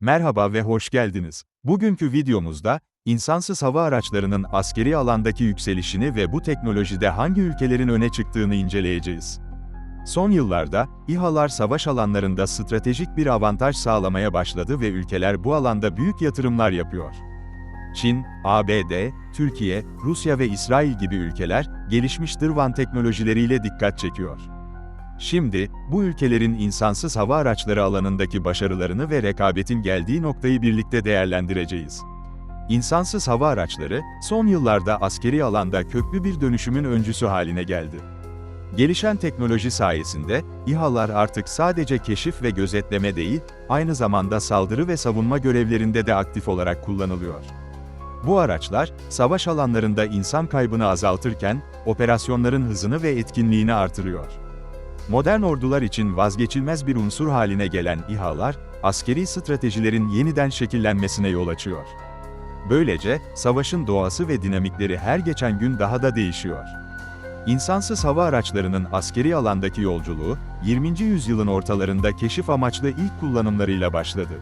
Merhaba ve hoş geldiniz. Bugünkü videomuzda, insansız hava araçlarının askeri alandaki yükselişini ve bu teknolojide hangi ülkelerin öne çıktığını inceleyeceğiz. Son yıllarda, İHA'lar savaş alanlarında stratejik bir avantaj sağlamaya başladı ve ülkeler bu alanda büyük yatırımlar yapıyor. Çin, ABD, Türkiye, Rusya ve İsrail gibi ülkeler, gelişmiş dırvan teknolojileriyle dikkat çekiyor. Şimdi, bu ülkelerin insansız hava araçları alanındaki başarılarını ve rekabetin geldiği noktayı birlikte değerlendireceğiz. İnsansız hava araçları, son yıllarda askeri alanda köklü bir dönüşümün öncüsü haline geldi. Gelişen teknoloji sayesinde, İHA'lar artık sadece keşif ve gözetleme değil, aynı zamanda saldırı ve savunma görevlerinde de aktif olarak kullanılıyor. Bu araçlar, savaş alanlarında insan kaybını azaltırken, operasyonların hızını ve etkinliğini artırıyor. Modern ordular için vazgeçilmez bir unsur haline gelen İHA'lar, askeri stratejilerin yeniden şekillenmesine yol açıyor. Böylece, savaşın doğası ve dinamikleri her geçen gün daha da değişiyor. İnsansız hava araçlarının askeri alandaki yolculuğu, 20. yüzyılın ortalarında keşif amaçlı ilk kullanımlarıyla başladı.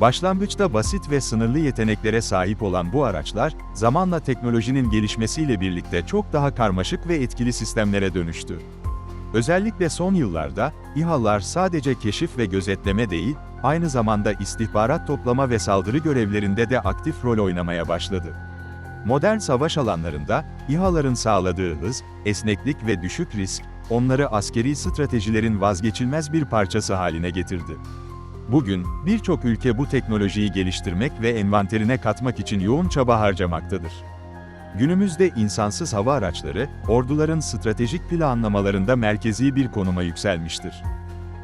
Başlangıçta basit ve sınırlı yeteneklere sahip olan bu araçlar, zamanla teknolojinin gelişmesiyle birlikte çok daha karmaşık ve etkili sistemlere dönüştü. Özellikle son yıllarda, İHA'lar sadece keşif ve gözetleme değil, aynı zamanda istihbarat toplama ve saldırı görevlerinde de aktif rol oynamaya başladı. Modern savaş alanlarında, İHA'ların sağladığı hız, esneklik ve düşük risk, onları askeri stratejilerin vazgeçilmez bir parçası haline getirdi. Bugün, birçok ülke bu teknolojiyi geliştirmek ve envanterine katmak için yoğun çaba harcamaktadır. Günümüzde insansız hava araçları, orduların stratejik planlamalarında merkezi bir konuma yükselmiştir.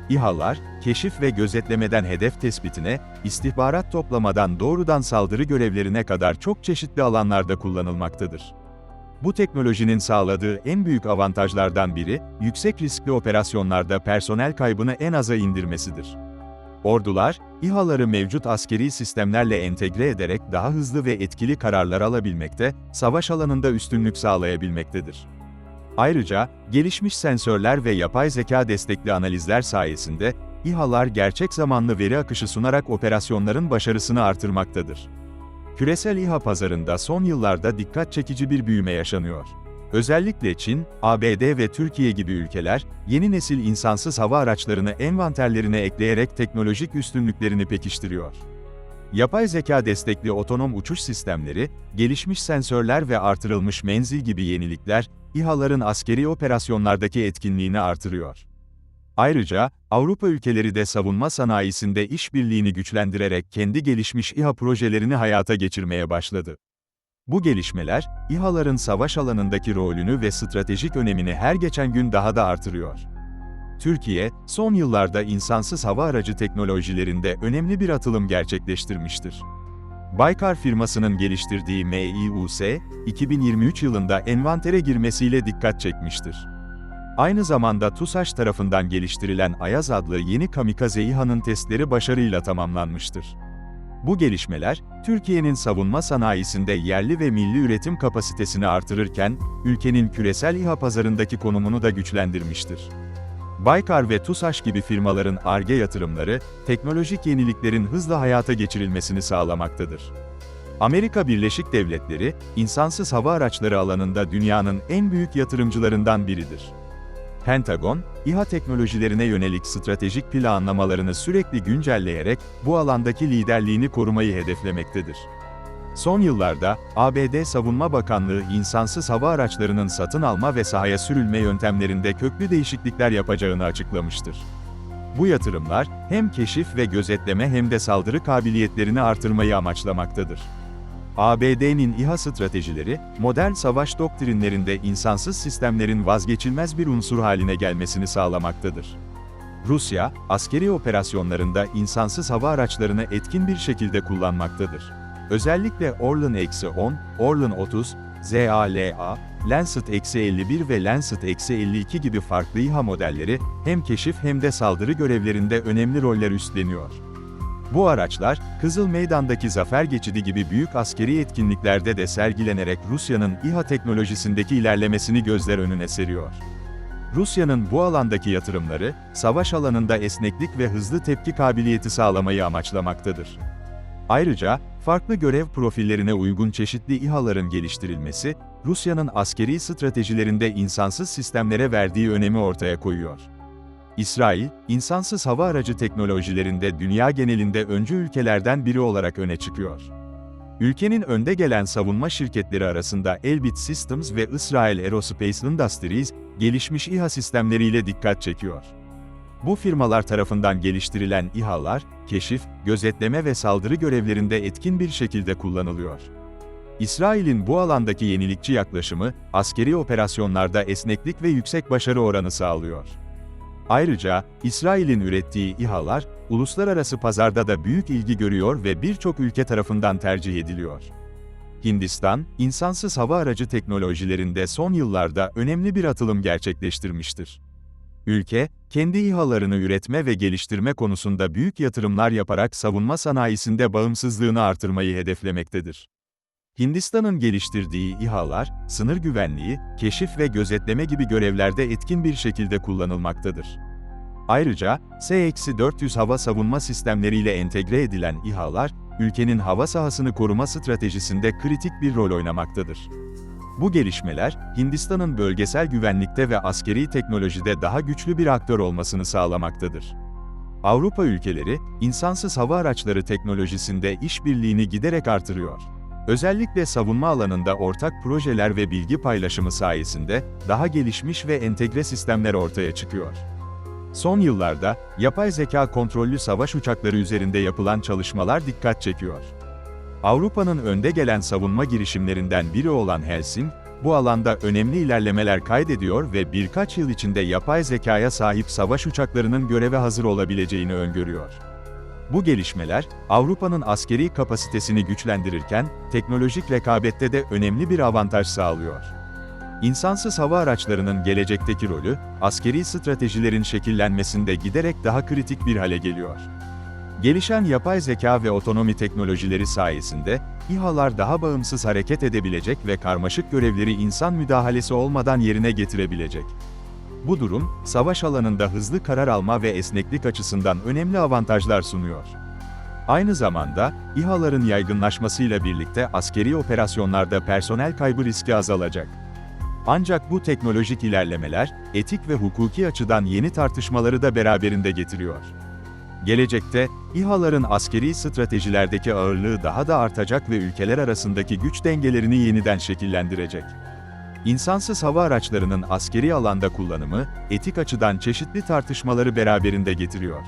İHA'lar, keşif ve gözetlemeden hedef tespitine, istihbarat toplamadan doğrudan saldırı görevlerine kadar çok çeşitli alanlarda kullanılmaktadır. Bu teknolojinin sağladığı en büyük avantajlardan biri, yüksek riskli operasyonlarda personel kaybını en aza indirmesidir. Ordular, İHA'ları mevcut askeri sistemlerle entegre ederek daha hızlı ve etkili kararlar alabilmekte, savaş alanında üstünlük sağlayabilmektedir. Ayrıca, gelişmiş sensörler ve yapay zeka destekli analizler sayesinde, İHA'lar gerçek zamanlı veri akışı sunarak operasyonların başarısını artırmaktadır. Küresel İHA pazarında son yıllarda dikkat çekici bir büyüme yaşanıyor. Özellikle Çin, ABD ve Türkiye gibi ülkeler, yeni nesil insansız hava araçlarını envanterlerine ekleyerek teknolojik üstünlüklerini pekiştiriyor. Yapay zeka destekli otonom uçuş sistemleri, gelişmiş sensörler ve artırılmış menzil gibi yenilikler, İHA'ların askeri operasyonlardaki etkinliğini artırıyor. Ayrıca, Avrupa ülkeleri de savunma sanayisinde işbirliğini güçlendirerek kendi gelişmiş İHA projelerini hayata geçirmeye başladı. Bu gelişmeler, İHA'ların savaş alanındaki rolünü ve stratejik önemini her geçen gün daha da artırıyor. Türkiye, son yıllarda insansız hava aracı teknolojilerinde önemli bir atılım gerçekleştirmiştir. Baykar firmasının geliştirdiği MİUS, 2023 yılında envantere girmesiyle dikkat çekmiştir. Aynı zamanda TUSAŞ tarafından geliştirilen Ayaz adlı yeni kamikaze İHA'nın testleri başarıyla tamamlanmıştır. Bu gelişmeler, Türkiye'nin savunma sanayisinde yerli ve milli üretim kapasitesini artırırken, ülkenin küresel İHA pazarındaki konumunu da güçlendirmiştir. Baykar ve TUSAŞ gibi firmaların ARGE yatırımları, teknolojik yeniliklerin hızla hayata geçirilmesini sağlamaktadır. Amerika Birleşik Devletleri, insansız hava araçları alanında dünyanın en büyük yatırımcılarından biridir. Pentagon, İHA teknolojilerine yönelik stratejik planlamalarını sürekli güncelleyerek bu alandaki liderliğini korumayı hedeflemektedir. Son yıllarda, ABD Savunma Bakanlığı insansız hava araçlarının satın alma ve sahaya sürülme yöntemlerinde köklü değişiklikler yapacağını açıklamıştır. Bu yatırımlar, hem keşif ve gözetleme hem de saldırı kabiliyetlerini artırmayı amaçlamaktadır. ABD'nin İHA stratejileri, modern savaş doktrinlerinde insansız sistemlerin vazgeçilmez bir unsur haline gelmesini sağlamaktadır. Rusya, askeri operasyonlarında insansız hava araçlarını etkin bir şekilde kullanmaktadır. Özellikle Orlan-10, Orlan-30, ZALA, Lancet-51 ve Lancet-52 gibi farklı İHA modelleri, hem keşif hem de saldırı görevlerinde önemli roller üstleniyor. Bu araçlar, Kızıl Meydan'daki Zafer Geçidi gibi büyük askeri etkinliklerde de sergilenerek Rusya'nın İHA teknolojisindeki ilerlemesini gözler önüne seriyor. Rusya'nın bu alandaki yatırımları, savaş alanında esneklik ve hızlı tepki kabiliyeti sağlamayı amaçlamaktadır. Ayrıca, farklı görev profillerine uygun çeşitli İHA'ların geliştirilmesi, Rusya'nın askeri stratejilerinde insansız sistemlere verdiği önemi ortaya koyuyor. İsrail, insansız hava aracı teknolojilerinde dünya genelinde öncü ülkelerden biri olarak öne çıkıyor. Ülkenin önde gelen savunma şirketleri arasında Elbit Systems ve Israel Aerospace Industries, gelişmiş İHA sistemleriyle dikkat çekiyor. Bu firmalar tarafından geliştirilen İHA'lar, keşif, gözetleme ve saldırı görevlerinde etkin bir şekilde kullanılıyor. İsrail'in bu alandaki yenilikçi yaklaşımı, askeri operasyonlarda esneklik ve yüksek başarı oranı sağlıyor. Ayrıca, İsrail'in ürettiği İHA'lar, uluslararası pazarda da büyük ilgi görüyor ve birçok ülke tarafından tercih ediliyor. Hindistan, insansız hava aracı teknolojilerinde son yıllarda önemli bir atılım gerçekleştirmiştir. Ülke, kendi İHA'larını üretme ve geliştirme konusunda büyük yatırımlar yaparak savunma sanayisinde bağımsızlığını artırmayı hedeflemektedir. Hindistan'ın geliştirdiği İHA'lar, sınır güvenliği, keşif ve gözetleme gibi görevlerde etkin bir şekilde kullanılmaktadır. Ayrıca, S-400 hava savunma sistemleriyle entegre edilen İHA'lar, ülkenin hava sahasını koruma stratejisinde kritik bir rol oynamaktadır. Bu gelişmeler, Hindistan'ın bölgesel güvenlikte ve askeri teknolojide daha güçlü bir aktör olmasını sağlamaktadır. Avrupa ülkeleri, insansız hava araçları teknolojisinde işbirliğini giderek artırıyor. Özellikle savunma alanında ortak projeler ve bilgi paylaşımı sayesinde daha gelişmiş ve entegre sistemler ortaya çıkıyor. Son yıllarda, yapay zeka kontrollü savaş uçakları üzerinde yapılan çalışmalar dikkat çekiyor. Avrupa'nın önde gelen savunma girişimlerinden biri olan Helsing, bu alanda önemli ilerlemeler kaydediyor ve birkaç yıl içinde yapay zekaya sahip savaş uçaklarının göreve hazır olabileceğini öngörüyor. Bu gelişmeler, Avrupa'nın askeri kapasitesini güçlendirirken, teknolojik rekabette de önemli bir avantaj sağlıyor. İnsansız hava araçlarının gelecekteki rolü, askeri stratejilerin şekillenmesinde giderek daha kritik bir hale geliyor. Gelişen yapay zeka ve otonomi teknolojileri sayesinde, İHA'lar daha bağımsız hareket edebilecek ve karmaşık görevleri insan müdahalesi olmadan yerine getirebilecek. Bu durum, savaş alanında hızlı karar alma ve esneklik açısından önemli avantajlar sunuyor. Aynı zamanda, İHA'ların yaygınlaşmasıyla birlikte askeri operasyonlarda personel kaybı riski azalacak. Ancak bu teknolojik ilerlemeler, etik ve hukuki açıdan yeni tartışmaları da beraberinde getiriyor. Gelecekte, İHA'ların askeri stratejilerdeki ağırlığı daha da artacak ve ülkeler arasındaki güç dengelerini yeniden şekillendirecek. İnsansız hava araçlarının askeri alanda kullanımı, etik açıdan çeşitli tartışmaları beraberinde getiriyor.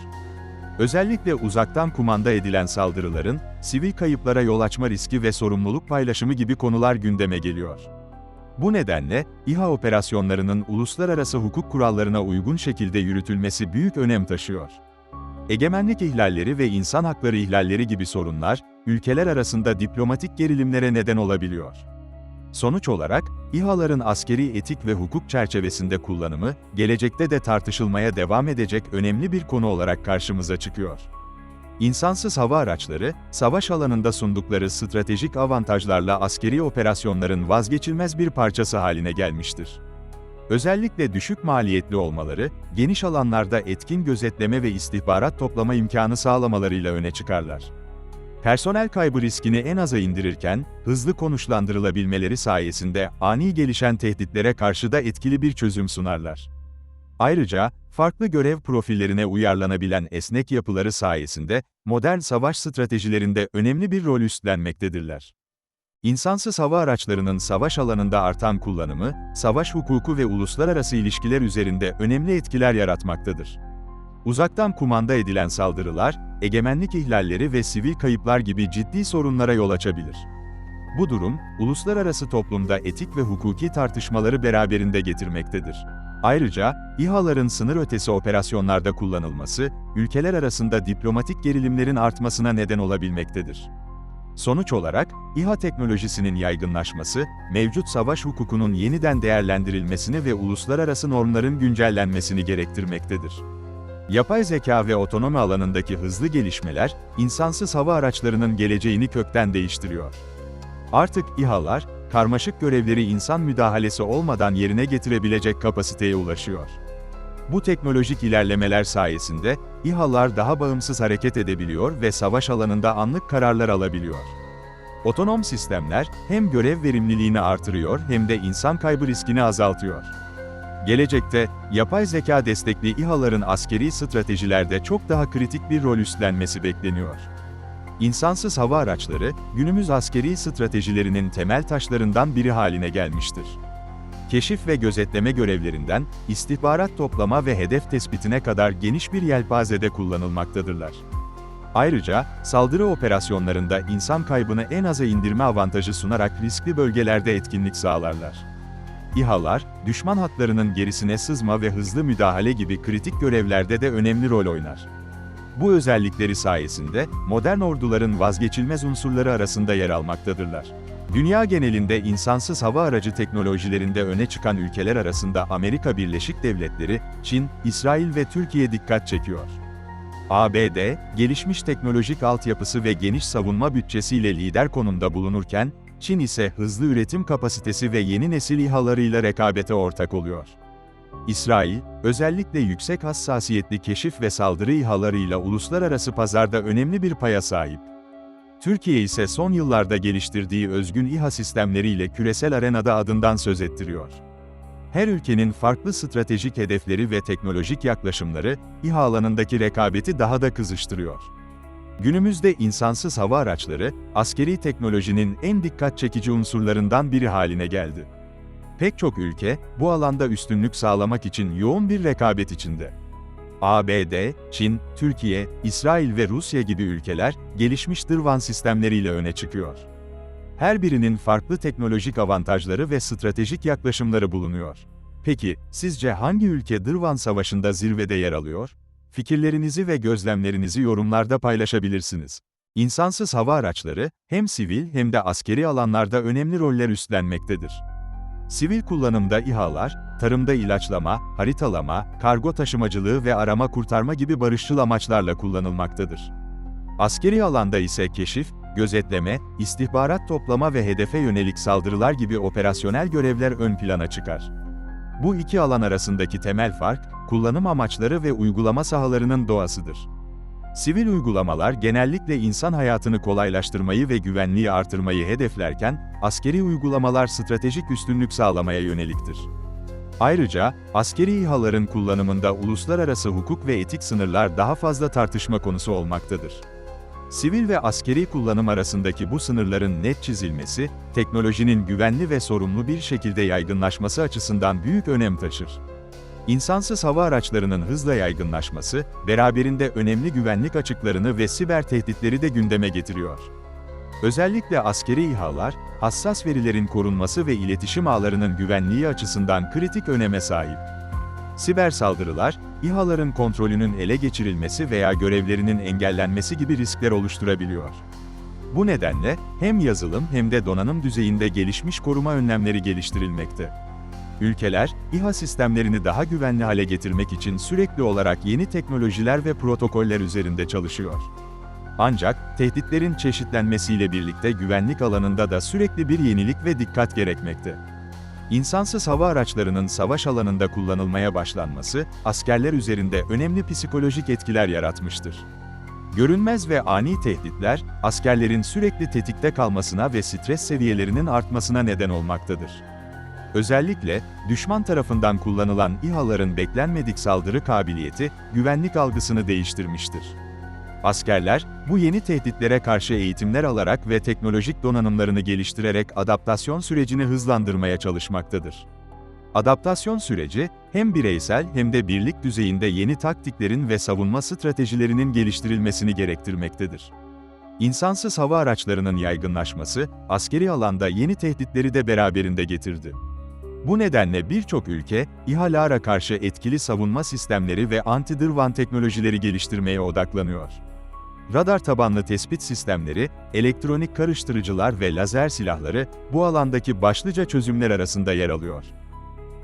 Özellikle uzaktan kumanda edilen saldırıların, sivil kayıplara yol açma riski ve sorumluluk paylaşımı gibi konular gündeme geliyor. Bu nedenle, İHA operasyonlarının uluslararası hukuk kurallarına uygun şekilde yürütülmesi büyük önem taşıyor. Egemenlik ihlalleri ve insan hakları ihlalleri gibi sorunlar, ülkeler arasında diplomatik gerilimlere neden olabiliyor. Sonuç olarak, İHA'ların askeri etik ve hukuk çerçevesinde kullanımı, gelecekte de tartışılmaya devam edecek önemli bir konu olarak karşımıza çıkıyor. İnsansız hava araçları, savaş alanında sundukları stratejik avantajlarla askeri operasyonların vazgeçilmez bir parçası haline gelmiştir. Özellikle düşük maliyetli olmaları, geniş alanlarda etkin gözetleme ve istihbarat toplama imkanı sağlamalarıyla öne çıkarlar. Personel kaybı riskini en aza indirirken, hızlı konuşlandırılabilmeleri sayesinde ani gelişen tehditlere karşı da etkili bir çözüm sunarlar. Ayrıca, farklı görev profillerine uyarlanabilen esnek yapıları sayesinde, modern savaş stratejilerinde önemli bir rol üstlenmektedirler. İnsansız hava araçlarının savaş alanında artan kullanımı, savaş hukuku ve uluslararası ilişkiler üzerinde önemli etkiler yaratmaktadır. Uzaktan kumanda edilen saldırılar, egemenlik ihlalleri ve sivil kayıplar gibi ciddi sorunlara yol açabilir. Bu durum, uluslararası toplumda etik ve hukuki tartışmaları beraberinde getirmektedir. Ayrıca, İHA'ların sınır ötesi operasyonlarda kullanılması, ülkeler arasında diplomatik gerilimlerin artmasına neden olabilmektedir. Sonuç olarak, İHA teknolojisinin yaygınlaşması, mevcut savaş hukukunun yeniden değerlendirilmesini ve uluslararası normların güncellenmesini gerektirmektedir. Yapay zeka ve otonomi alanındaki hızlı gelişmeler, insansız hava araçlarının geleceğini kökten değiştiriyor. Artık İHA'lar, karmaşık görevleri insan müdahalesi olmadan yerine getirebilecek kapasiteye ulaşıyor. Bu teknolojik ilerlemeler sayesinde, İHA'lar daha bağımsız hareket edebiliyor ve savaş alanında anlık kararlar alabiliyor. Otonom sistemler, hem görev verimliliğini artırıyor hem de insan kaybı riskini azaltıyor. Gelecekte, yapay zeka destekli İHA'ların askeri stratejilerde çok daha kritik bir rol üstlenmesi bekleniyor. İnsansız hava araçları, günümüz askeri stratejilerinin temel taşlarından biri haline gelmiştir. Keşif ve gözetleme görevlerinden, istihbarat toplama ve hedef tespitine kadar geniş bir yelpazede kullanılmaktadırlar. Ayrıca, saldırı operasyonlarında insan kaybını en aza indirme avantajı sunarak riskli bölgelerde etkinlik sağlarlar. İHA'lar, düşman hatlarının gerisine sızma ve hızlı müdahale gibi kritik görevlerde de önemli rol oynar. Bu özellikleri sayesinde, modern orduların vazgeçilmez unsurları arasında yer almaktadırlar. Dünya genelinde insansız hava aracı teknolojilerinde öne çıkan ülkeler arasında Amerika Birleşik Devletleri, Çin, İsrail ve Türkiye dikkat çekiyor. ABD, gelişmiş teknolojik altyapısı ve geniş savunma bütçesiyle lider konumda bulunurken, Çin ise hızlı üretim kapasitesi ve yeni nesil İHA'larıyla rekabete ortak oluyor. İsrail, özellikle yüksek hassasiyetli keşif ve saldırı İHA'larıyla uluslararası pazarda önemli bir paya sahip. Türkiye ise son yıllarda geliştirdiği özgün İHA sistemleriyle küresel arenada adından söz ettiriyor. Her ülkenin farklı stratejik hedefleri ve teknolojik yaklaşımları, İHA alanındaki rekabeti daha da kızıştırıyor. Günümüzde insansız hava araçları, askeri teknolojinin en dikkat çekici unsurlarından biri haline geldi. Pek çok ülke, bu alanda üstünlük sağlamak için yoğun bir rekabet içinde. ABD, Çin, Türkiye, İsrail ve Rusya gibi ülkeler, gelişmiş dırvan sistemleriyle öne çıkıyor. Her birinin farklı teknolojik avantajları ve stratejik yaklaşımları bulunuyor. Peki, sizce hangi ülke Dırvan Savaşı'nda zirvede yer alıyor? Fikirlerinizi ve gözlemlerinizi yorumlarda paylaşabilirsiniz. İnsansız hava araçları, hem sivil hem de askeri alanlarda önemli roller üstlenmektedir. Sivil kullanımda İHA'lar, tarımda ilaçlama, haritalama, kargo taşımacılığı ve arama kurtarma gibi barışçıl amaçlarla kullanılmaktadır. Askeri alanda ise keşif, gözetleme, istihbarat toplama ve hedefe yönelik saldırılar gibi operasyonel görevler ön plana çıkar. Bu iki alan arasındaki temel fark, kullanım amaçları ve uygulama sahalarının doğasıdır. Sivil uygulamalar genellikle insan hayatını kolaylaştırmayı ve güvenliği artırmayı hedeflerken, askeri uygulamalar stratejik üstünlük sağlamaya yöneliktir. Ayrıca, askeri İHA'ların kullanımında uluslararası hukuk ve etik sınırlar daha fazla tartışma konusu olmaktadır. Sivil ve askeri kullanım arasındaki bu sınırların net çizilmesi, teknolojinin güvenli ve sorumlu bir şekilde yaygınlaşması açısından büyük önem taşır. İnsansız hava araçlarının hızla yaygınlaşması, beraberinde önemli güvenlik açıklarını ve siber tehditleri de gündeme getiriyor. Özellikle askeri İHA'lar, hassas verilerin korunması ve iletişim ağlarının güvenliği açısından kritik öneme sahip. Siber saldırılar, İHA'ların kontrolünün ele geçirilmesi veya görevlerinin engellenmesi gibi riskler oluşturabiliyor. Bu nedenle, hem yazılım hem de donanım düzeyinde gelişmiş koruma önlemleri geliştirilmekte. Ülkeler, İHA sistemlerini daha güvenli hale getirmek için sürekli olarak yeni teknolojiler ve protokoller üzerinde çalışıyor. Ancak, tehditlerin çeşitlenmesiyle birlikte güvenlik alanında da sürekli bir yenilik ve dikkat gerekmekte. İnsansız hava araçlarının savaş alanında kullanılmaya başlanması, askerler üzerinde önemli psikolojik etkiler yaratmıştır. Görünmez ve ani tehditler, askerlerin sürekli tetikte kalmasına ve stres seviyelerinin artmasına neden olmaktadır. Özellikle, düşman tarafından kullanılan İHA'ların beklenmedik saldırı kabiliyeti, güvenlik algısını değiştirmiştir. Askerler, bu yeni tehditlere karşı eğitimler alarak ve teknolojik donanımlarını geliştirerek adaptasyon sürecini hızlandırmaya çalışmaktadır. Adaptasyon süreci, hem bireysel hem de birlik düzeyinde yeni taktiklerin ve savunma stratejilerinin geliştirilmesini gerektirmektedir. İnsansız hava araçlarının yaygınlaşması, askeri alanda yeni tehditleri de beraberinde getirdi. Bu nedenle birçok ülke, İHA'lara karşı etkili savunma sistemleri ve anti-dırvan teknolojileri geliştirmeye odaklanıyor. Radar tabanlı tespit sistemleri, elektronik karıştırıcılar ve lazer silahları, bu alandaki başlıca çözümler arasında yer alıyor.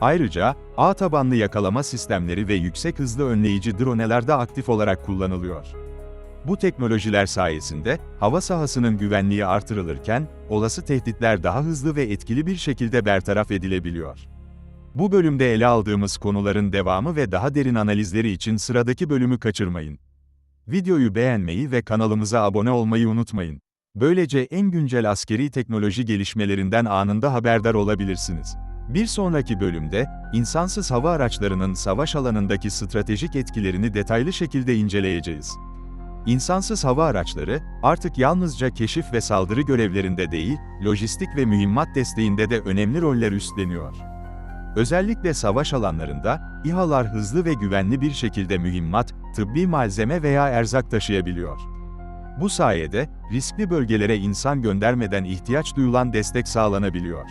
Ayrıca, ağ tabanlı yakalama sistemleri ve yüksek hızlı önleyici droneler de aktif olarak kullanılıyor. Bu teknolojiler sayesinde hava sahasının güvenliği artırılırken olası tehditler daha hızlı ve etkili bir şekilde bertaraf edilebiliyor. Bu bölümde ele aldığımız konuların devamı ve daha derin analizleri için sıradaki bölümü kaçırmayın. Videoyu beğenmeyi ve kanalımıza abone olmayı unutmayın. Böylece en güncel askeri teknoloji gelişmelerinden anında haberdar olabilirsiniz. Bir sonraki bölümde, insansız hava araçlarının savaş alanındaki stratejik etkilerini detaylı şekilde inceleyeceğiz. İnsansız hava araçları, artık yalnızca keşif ve saldırı görevlerinde değil, lojistik ve mühimmat desteğinde de önemli roller üstleniyor. Özellikle savaş alanlarında, İHA'lar hızlı ve güvenli bir şekilde mühimmat, tıbbi malzeme veya erzak taşıyabiliyor. Bu sayede, riskli bölgelere insan göndermeden ihtiyaç duyulan destek sağlanabiliyor.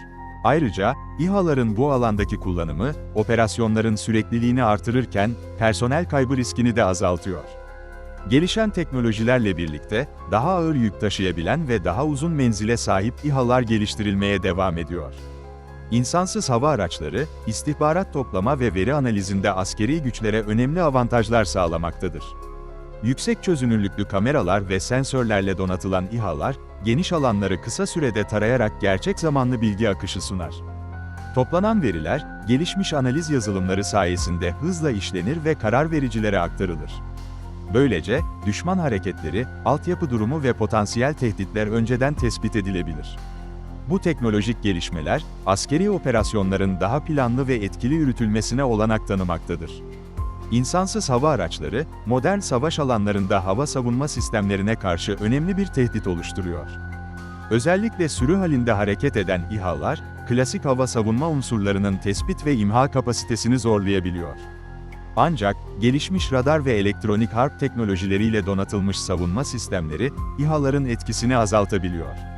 Ayrıca, İHA'ların bu alandaki kullanımı, operasyonların sürekliliğini artırırken, personel kaybı riskini de azaltıyor. Gelişen teknolojilerle birlikte, daha ağır yük taşıyabilen ve daha uzun menzile sahip İHA'lar geliştirilmeye devam ediyor. İnsansız hava araçları, istihbarat toplama ve veri analizinde askeri güçlere önemli avantajlar sağlamaktadır. Yüksek çözünürlüklü kameralar ve sensörlerle donatılan İHA'lar, geniş alanları kısa sürede tarayarak gerçek zamanlı bilgi akışı sunar. Toplanan veriler, gelişmiş analiz yazılımları sayesinde hızla işlenir ve karar vericilere aktarılır. Böylece, düşman hareketleri, altyapı durumu ve potansiyel tehditler önceden tespit edilebilir. Bu teknolojik gelişmeler, askeri operasyonların daha planlı ve etkili yürütülmesine olanak tanımaktadır. İnsansız hava araçları, modern savaş alanlarında hava savunma sistemlerine karşı önemli bir tehdit oluşturuyor. Özellikle sürü halinde hareket eden İHA'lar, klasik hava savunma unsurlarının tespit ve imha kapasitesini zorlayabiliyor. Ancak, gelişmiş radar ve elektronik harp teknolojileriyle donatılmış savunma sistemleri, İHA'ların etkisini azaltabiliyor.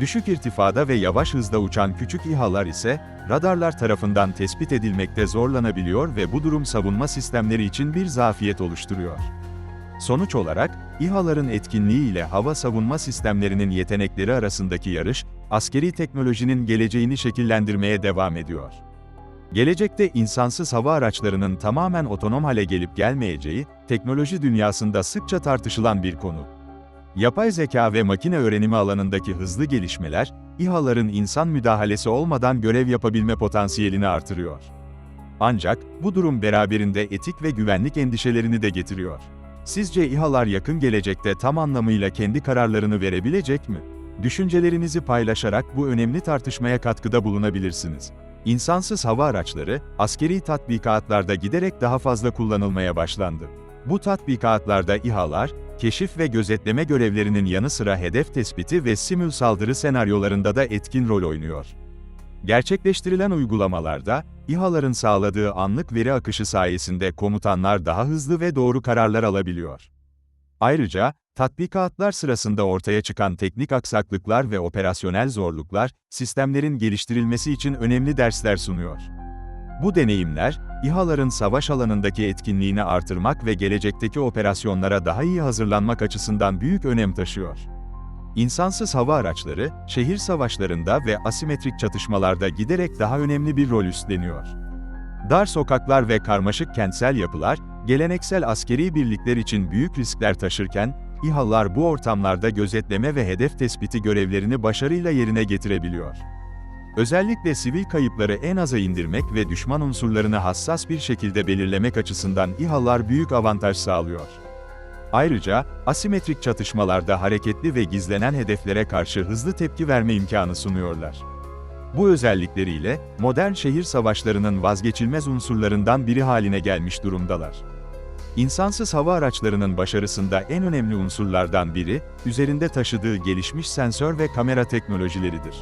Düşük irtifada ve yavaş hızda uçan küçük İHA'lar ise, radarlar tarafından tespit edilmekte zorlanabiliyor ve bu durum savunma sistemleri için bir zafiyet oluşturuyor. Sonuç olarak, İHA'ların etkinliği ile hava savunma sistemlerinin yetenekleri arasındaki yarış, askeri teknolojinin geleceğini şekillendirmeye devam ediyor. Gelecekte insansız hava araçlarının tamamen otonom hale gelip gelmeyeceği, teknoloji dünyasında sıkça tartışılan bir konu. Yapay zeka ve makine öğrenimi alanındaki hızlı gelişmeler, İHA'ların insan müdahalesi olmadan görev yapabilme potansiyelini artırıyor. Ancak, bu durum beraberinde etik ve güvenlik endişelerini de getiriyor. Sizce İHA'lar yakın gelecekte tam anlamıyla kendi kararlarını verebilecek mi? Düşüncelerinizi paylaşarak bu önemli tartışmaya katkıda bulunabilirsiniz. İnsansız hava araçları, askeri tatbikatlarda giderek daha fazla kullanılmaya başlandı. Bu tatbikatlarda İHA'lar, keşif ve gözetleme görevlerinin yanı sıra hedef tespiti ve simül saldırı senaryolarında da etkin rol oynuyor. Gerçekleştirilen uygulamalarda, İHA'ların sağladığı anlık veri akışı sayesinde komutanlar daha hızlı ve doğru kararlar alabiliyor. Ayrıca, tatbikatlar sırasında ortaya çıkan teknik aksaklıklar ve operasyonel zorluklar, sistemlerin geliştirilmesi için önemli dersler sunuyor. Bu deneyimler, İHA'ların savaş alanındaki etkinliğini artırmak ve gelecekteki operasyonlara daha iyi hazırlanmak açısından büyük önem taşıyor. İnsansız hava araçları, şehir savaşlarında ve asimetrik çatışmalarda giderek daha önemli bir rol üstleniyor. Dar sokaklar ve karmaşık kentsel yapılar, geleneksel askeri birlikler için büyük riskler taşırken, İHA'lar bu ortamlarda gözetleme ve hedef tespiti görevlerini başarıyla yerine getirebiliyor. Özellikle sivil kayıpları en aza indirmek ve düşman unsurlarını hassas bir şekilde belirlemek açısından İHA'lar büyük avantaj sağlıyor. Ayrıca, asimetrik çatışmalarda hareketli ve gizlenen hedeflere karşı hızlı tepki verme imkanı sunuyorlar. Bu özellikleriyle, modern şehir savaşlarının vazgeçilmez unsurlarından biri haline gelmiş durumdalar. İnsansız hava araçlarının başarısında en önemli unsurlardan biri, üzerinde taşıdığı gelişmiş sensör ve kamera teknolojileridir.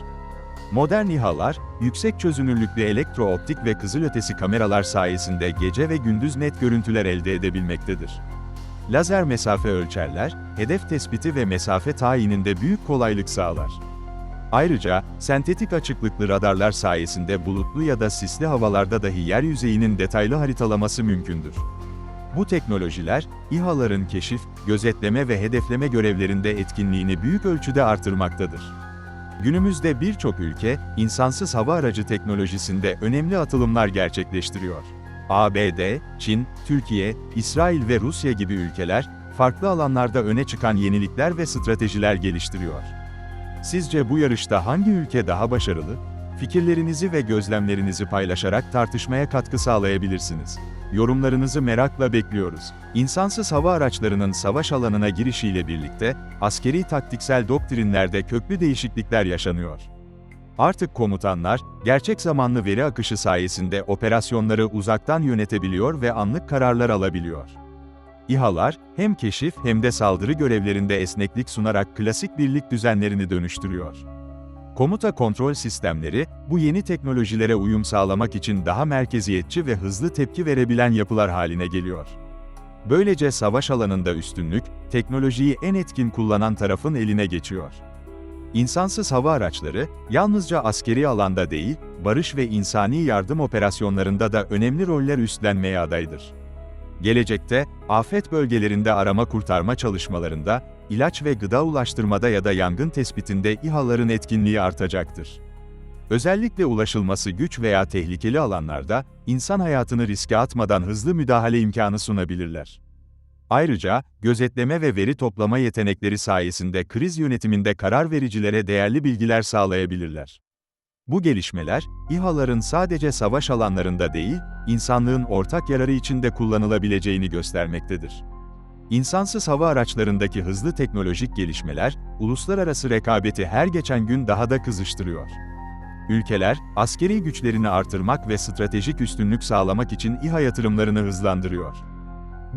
Modern İHA'lar, yüksek çözünürlüklü elektrooptik ve kızılötesi kameralar sayesinde gece ve gündüz net görüntüler elde edebilmektedir. Lazer mesafe ölçerler, hedef tespiti ve mesafe tayininde büyük kolaylık sağlar. Ayrıca, sentetik açıklıklı radarlar sayesinde bulutlu ya da sisli havalarda dahi yer yüzeyinin detaylı haritalaması mümkündür. Bu teknolojiler, İHA'ların keşif, gözetleme ve hedefleme görevlerinde etkinliğini büyük ölçüde artırmaktadır. Günümüzde birçok ülke, insansız hava aracı teknolojisinde önemli atılımlar gerçekleştiriyor. ABD, Çin, Türkiye, İsrail ve Rusya gibi ülkeler, farklı alanlarda öne çıkan yenilikler ve stratejiler geliştiriyor. Sizce bu yarışta hangi ülke daha başarılı? Fikirlerinizi ve gözlemlerinizi paylaşarak tartışmaya katkı sağlayabilirsiniz. Yorumlarınızı merakla bekliyoruz. İnsansız hava araçlarının savaş alanına girişiyle birlikte, askeri taktiksel doktrinlerde köklü değişiklikler yaşanıyor. Artık komutanlar, gerçek zamanlı veri akışı sayesinde operasyonları uzaktan yönetebiliyor ve anlık kararlar alabiliyor. İHA'lar, hem keşif hem de saldırı görevlerinde esneklik sunarak klasik birlik düzenlerini dönüştürüyor. Komuta kontrol sistemleri, bu yeni teknolojilere uyum sağlamak için daha merkeziyetçi ve hızlı tepki verebilen yapılar haline geliyor. Böylece savaş alanında üstünlük, teknolojiyi en etkin kullanan tarafın eline geçiyor. İnsansız hava araçları, yalnızca askeri alanda değil, barış ve insani yardım operasyonlarında da önemli roller üstlenmeye adaydır. Gelecekte, afet bölgelerinde arama kurtarma çalışmalarında, ilaç ve gıda ulaştırmada ya da yangın tespitinde İHA'ların etkinliği artacaktır. Özellikle ulaşılması güç veya tehlikeli alanlarda, insan hayatını riske atmadan hızlı müdahale imkanı sunabilirler. Ayrıca, gözetleme ve veri toplama yetenekleri sayesinde kriz yönetiminde karar vericilere değerli bilgiler sağlayabilirler. Bu gelişmeler, İHA'ların sadece savaş alanlarında değil, insanlığın ortak yararı için de kullanılabileceğini göstermektedir. İnsansız hava araçlarındaki hızlı teknolojik gelişmeler, uluslararası rekabeti her geçen gün daha da kızıştırıyor. Ülkeler, askeri güçlerini artırmak ve stratejik üstünlük sağlamak için İHA yatırımlarını hızlandırıyor.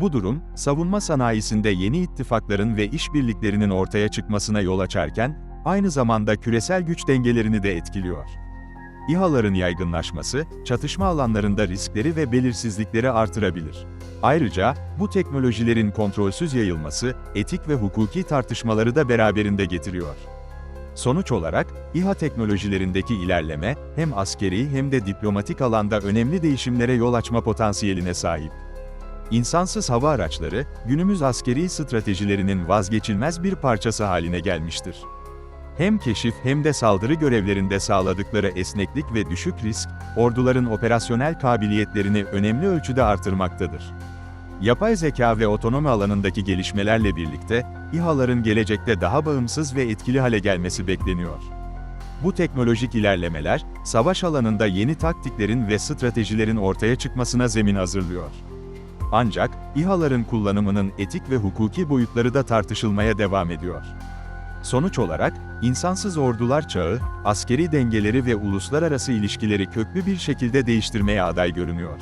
Bu durum, savunma sanayisinde yeni ittifakların ve işbirliklerinin ortaya çıkmasına yol açarken, aynı zamanda küresel güç dengelerini de etkiliyor. İHA'ların yaygınlaşması, çatışma alanlarında riskleri ve belirsizlikleri artırabilir. Ayrıca, bu teknolojilerin kontrolsüz yayılması, etik ve hukuki tartışmaları da beraberinde getiriyor. Sonuç olarak, İHA teknolojilerindeki ilerleme, hem askeri hem de diplomatik alanda önemli değişimlere yol açma potansiyeline sahip. İnsansız hava araçları, günümüz askeri stratejilerinin vazgeçilmez bir parçası haline gelmiştir. Hem keşif hem de saldırı görevlerinde sağladıkları esneklik ve düşük risk, orduların operasyonel kabiliyetlerini önemli ölçüde artırmaktadır. Yapay zeka ve otonomi alanındaki gelişmelerle birlikte, İHA'ların gelecekte daha bağımsız ve etkili hale gelmesi bekleniyor. Bu teknolojik ilerlemeler, savaş alanında yeni taktiklerin ve stratejilerin ortaya çıkmasına zemin hazırlıyor. Ancak, İHA'ların kullanımının etik ve hukuki boyutları da tartışılmaya devam ediyor. Sonuç olarak, insansız ordular çağı, askeri dengeleri ve uluslararası ilişkileri köklü bir şekilde değiştirmeye aday görünüyor.